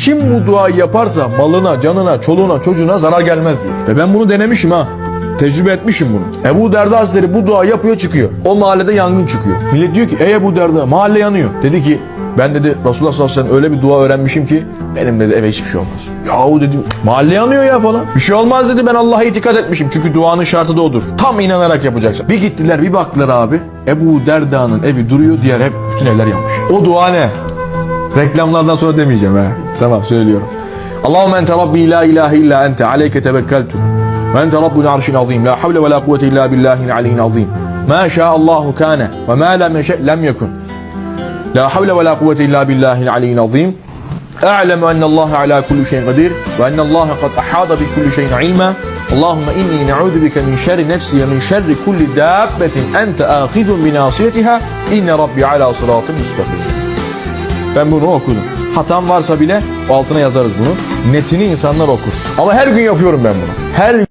Kim bu duayı yaparsa malına, canına, çoluğuna, çocuğuna zarar gelmez diyor. Ve ben bunu denemişim ha. Tecrübe etmişim bunu. Ebu Derda Hazretleri bu dua yapıyor çıkıyor. O mahallede yangın çıkıyor. Millet diyor ki ey Ebu Derda mahalle yanıyor. Dedi ki ben dedi Resulullah sallallahu aleyhi ve sellem öyle bir dua öğrenmişim ki benim dedi eve hiçbir şey olmaz. Yahu dedim mahalle yanıyor ya falan. Bir şey olmaz dedi ben Allah'a itikad etmişim. Çünkü duanın şartı da odur. Tam inanarak yapacaksın. Bir gittiler bir baktılar abi. Ebu Derda'nın evi duruyor diğer hep bütün evler yanmış. O dua ne? Reklamlardan sonra demeyeceğim ha. Tamam söylüyorum. Allahümme ente Rabbi la ilahe illa ente aleyke tevekkeltu. Ve ente Rabbul arşil azim. La havle ve la kuvvete illa billahil aliyyil azim. Ma şa'allahu kâne ve ma lem yeşe lem yekun. La havle ve la kuvvete illa billahil aliyyil azim. أعلم أن الله على كل شيء قدير وأن الله قد أحاط بكل شيء علما اللهم إني نعوذ بك من شر نفسي ومن شر كل دابة أنت آخذ بناصيتها إن ربي على صراط مستقيم Ben bunu okudum. Hatam varsa bile altına yazarız bunu. Netini insanlar okur. Ama her gün yapıyorum ben bunu. Her